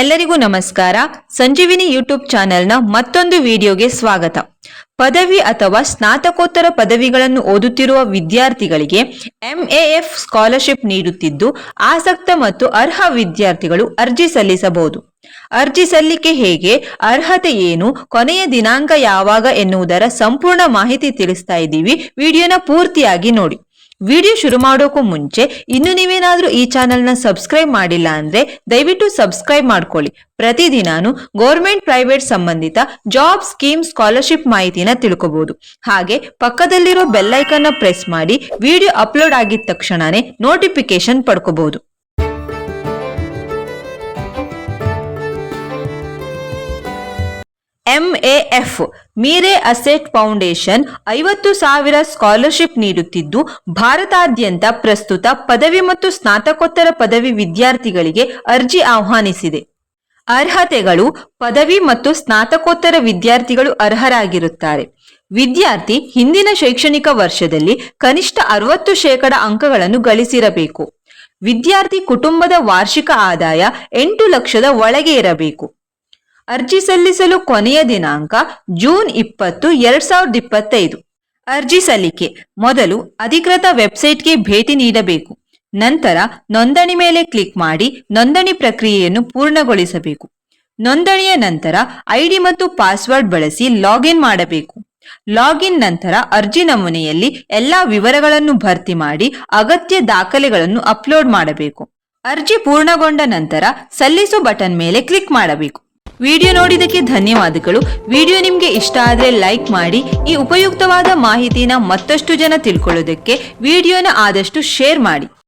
ಎಲ್ಲರಿಗೂ ನಮಸ್ಕಾರ. ಸಂಜೀವಿನಿ ಯೂಟ್ಯೂಬ್ ಚಾನೆಲ್ನ ಮತ್ತೊಂದು ವಿಡಿಯೋಗೆ ಸ್ವಾಗತ. ಪದವಿ ಅಥವಾ ಸ್ನಾತಕೋತ್ತರ ಪದವಿಗಳನ್ನು ಓದುತ್ತಿರುವ ವಿದ್ಯಾರ್ಥಿಗಳಿಗೆ ಎಂಎಎಫ್ ಸ್ಕಾಲರ್ಶಿಪ್ ನೀಡುತ್ತಿದ್ದು, ಆಸಕ್ತ ಮತ್ತು ಅರ್ಹ ವಿದ್ಯಾರ್ಥಿಗಳು ಅರ್ಜಿ ಸಲ್ಲಿಸಬಹುದು. ಅರ್ಜಿ ಸಲ್ಲಿಕೆ ಹೇಗೆ, ಅರ್ಹತೆ ಏನು, ಕೊನೆಯ ದಿನಾಂಕ ಯಾವಾಗ ಎನ್ನುವುದರ ಸಂಪೂರ್ಣ ಮಾಹಿತಿ ತಿಳಿಸ್ತಾ ಇದ್ದೀವಿ. ವಿಡಿಯೋನ ಪೂರ್ತಿಯಾಗಿ ನೋಡಿ. ವಿಡಿಯೋ ಶುರು ಮಾಡೋಕ್ಕೂ ಮುಂಚೆ ಇನ್ನು ನೀವೇನಾದರೂ ಈ ಚಾನೆಲ್ನ ಸಬ್ಸ್ಕ್ರೈಬ್ ಮಾಡಿಲ್ಲ ಅಂದ್ರೆ ದಯವಿಟ್ಟು ಸಬ್ಸ್ಕ್ರೈಬ್ ಮಾಡ್ಕೊಳ್ಳಿ. ಪ್ರತಿದಿನಾನು ಗೌರ್ಮೆಂಟ್ ಪ್ರೈವೇಟ್ ಸಂಬಂಧಿತ ಜಾಬ್ ಸ್ಕೀಮ್ ಸ್ಕಾಲರ್ಶಿಪ್ ಮಾಹಿತಿನ ತಿಳ್ಕೋಬಹುದು ಹಾಗೆ ಪಕ್ಕದಲ್ಲಿರೋ ಬೆಲ್ಲೈಕನ್ನ ಪ್ರೆಸ್ ಮಾಡಿ ವಿಡಿಯೋ ಅಪ್ಲೋಡ್ ಆಗಿದ ತಕ್ಷಣನೇ ನೋಟಿಫಿಕೇಶನ್ ಪಡ್ಕೋಬಹುದು ಎಂಎಎಫ್ ಮೀರೆ ಅಸೆಟ್ ಫೌಂಡೇಶನ್, ಐವತ್ತು ಸಾವಿರ ಸ್ಕಾಲರ್ಶಿಪ್ ನೀಡುತ್ತಿದ್ದು, ಭಾರತಾದ್ಯಂತ ಪ್ರಸ್ತುತ ಪದವಿ ಮತ್ತು ಸ್ನಾತಕೋತ್ತರ ಪದವಿ ವಿದ್ಯಾರ್ಥಿಗಳಿಗೆ ಅರ್ಜಿ ಆಹ್ವಾನಿಸಿದೆ. ಅರ್ಹತೆಗಳು, ಪದವಿ ಮತ್ತು ಸ್ನಾತಕೋತ್ತರ ವಿದ್ಯಾರ್ಥಿಗಳು ಅರ್ಹರಾಗಿರುತ್ತಾರೆ. ವಿದ್ಯಾರ್ಥಿ ಹಿಂದಿನ ಶೈಕ್ಷಣಿಕ ವರ್ಷದಲ್ಲಿ ಕನಿಷ್ಠ ಅರವತ್ತು ಶೇಕಡ ಅಂಕಗಳನ್ನು ಗಳಿಸಿರಬೇಕು. ವಿದ್ಯಾರ್ಥಿ ಕುಟುಂಬದ ವಾರ್ಷಿಕ ಆದಾಯ ಎಂಟು ಲಕ್ಷದ ಒಳಗೆ ಇರಬೇಕು. ಅರ್ಜಿ ಸಲ್ಲಿಸಲು ಕೊನೆಯ ದಿನಾಂಕ ಜೂನ್ ಇಪ್ಪತ್ತು, ಎರಡ್ ಸಾವಿರದ ಇಪ್ಪತ್ತೈದು. ಅರ್ಜಿ ಸಲ್ಲಿಕೆ. ಮೊದಲು ಅಧಿಕೃತ ವೆಬ್ಸೈಟ್ಗೆ ಭೇಟಿ ನೀಡಬೇಕು. ನಂತರ ನೋಂದಣಿ ಮೇಲೆ ಕ್ಲಿಕ್ ಮಾಡಿ ನೋಂದಣಿ ಪ್ರಕ್ರಿಯೆಯನ್ನು ಪೂರ್ಣಗೊಳಿಸಬೇಕು. ನೋಂದಣಿಯ ನಂತರ ಐಡಿ ಮತ್ತು ಪಾಸ್ವರ್ಡ್ ಬಳಸಿ ಲಾಗಿನ್ ಮಾಡಬೇಕು. ಲಾಗಿನ್ ನಂತರ ಅರ್ಜಿ ನಮೂನೆಯಲ್ಲಿ ಎಲ್ಲಾ ವಿವರಗಳನ್ನು ಭರ್ತಿ ಮಾಡಿ ಅಗತ್ಯ ದಾಖಲೆಗಳನ್ನು ಅಪ್ಲೋಡ್ ಮಾಡಬೇಕು. ಅರ್ಜಿ ಪೂರ್ಣಗೊಂಡ ನಂತರ ಸಲ್ಲಿಸು ಬಟನ್ ಮೇಲೆ ಕ್ಲಿಕ್ ಮಾಡಬೇಕು. ವಿಡಿಯೋ ನೋಡಿದಕ್ಕೆ ಧನ್ಯವಾದಗಳು. ವಿಡಿಯೋ ನಿಮಗೆ ಇಷ್ಟ ಆದರೆ ಲೈಕ್ ಮಾಡಿ, ಈ ಉಪಯುಕ್ತವಾದ ಮಾಹಿತಿನ ಮತ್ತಷ್ಟು ಜನ ತಿಳ್ಕೊಳ್ಳೋದಕ್ಕೆ ವಿಡಿಯೋನ ಆದಷ್ಟು ಶೇರ್ ಮಾಡಿ.